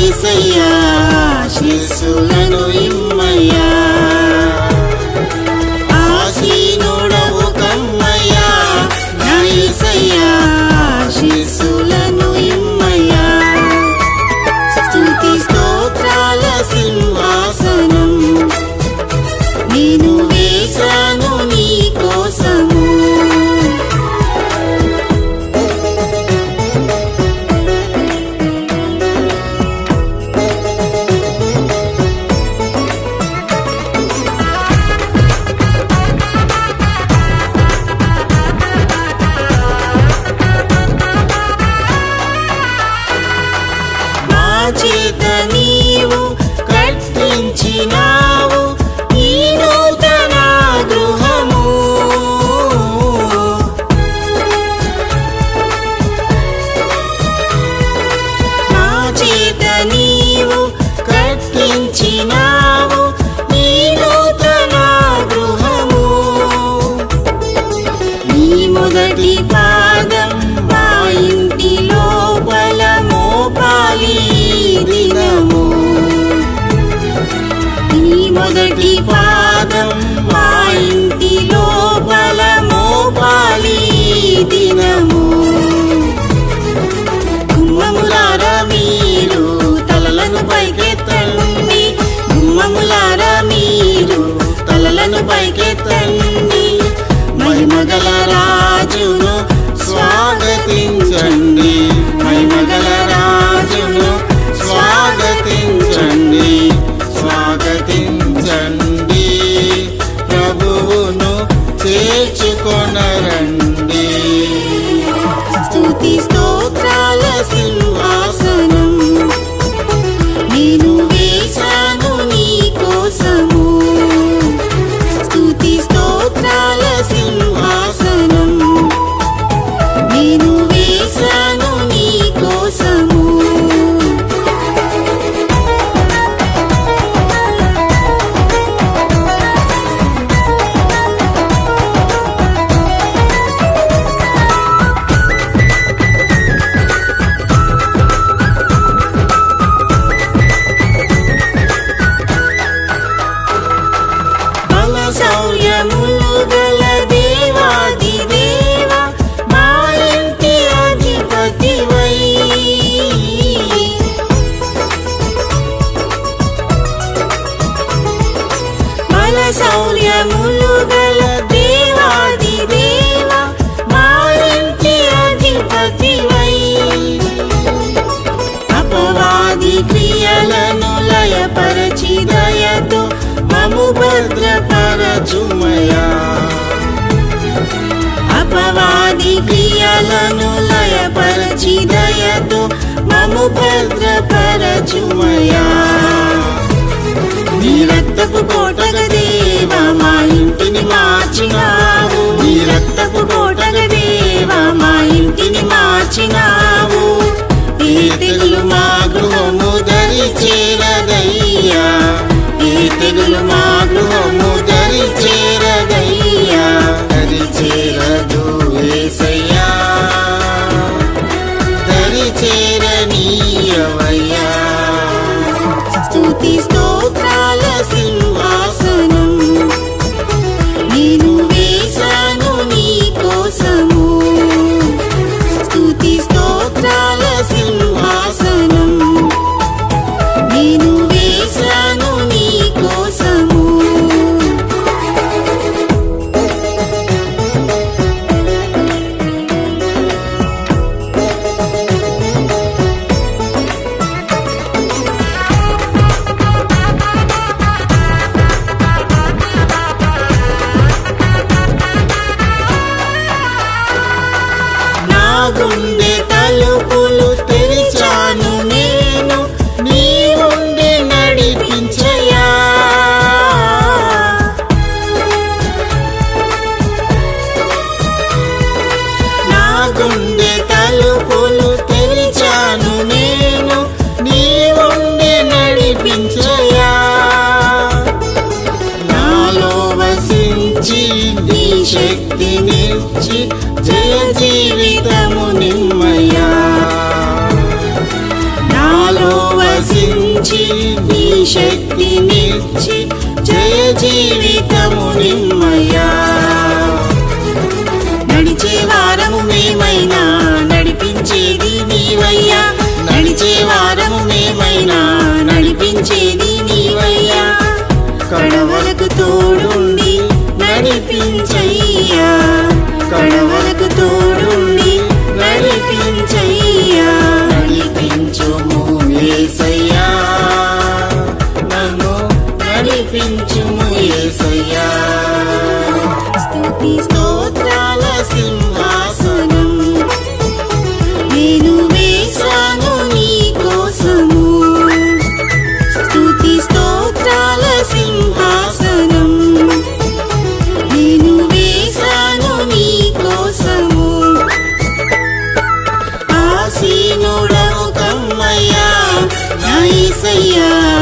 ఈసయ్యా శిశుల మొదటి పాదం మా ఇంటి లోపల మోపాలి దినము. ఈ మొదటి పాదం మా ఇంటి లోపల మోపాలి దినము. గుమ్మములారా మీరు తలలను పైకెత్తండి. గుమ్మములారా మీరు తలలను పైకెత్తండి. మహిమగలరా స్వాగతించండి ప్రభువును చేర్చుకొనరండి. క్రియలను లయపరచి దయతో మము భద్రపరచుమయా. నీ రక్తపు కోటల దేవా మా ఇంటిని మార్చినావు. నీ రక్తపు కోటల దేవా మా ఇంటిని మార్చినావు. ఈ తెగులు మా గృహము దరి చేరదయ్యా ఈ తెగులు మా నేను గుండె తలుపులు తెరిచాను నేను. నీ ఉండి నడిపించయా. నా గుండె తలుపులు తెరిచాను నేను. నీ ఉండి నడిపించయా. నాలో వసించి నీ శక్తినిచ్చి జయ నిమ్మయ్యా నాలో వసించి నీ శక్తినిచ్చి జయ జీవితము నిమ్మయ్యా. నడిచే వారము మేమైనా నడిపించేది నీవయ్యా. నడిచే వారము మేమైనా నడిపించేది నీవయ్యా. కడవలకు తోడుండి నడిపించయ్యా. కడవలకు తోడు say yeah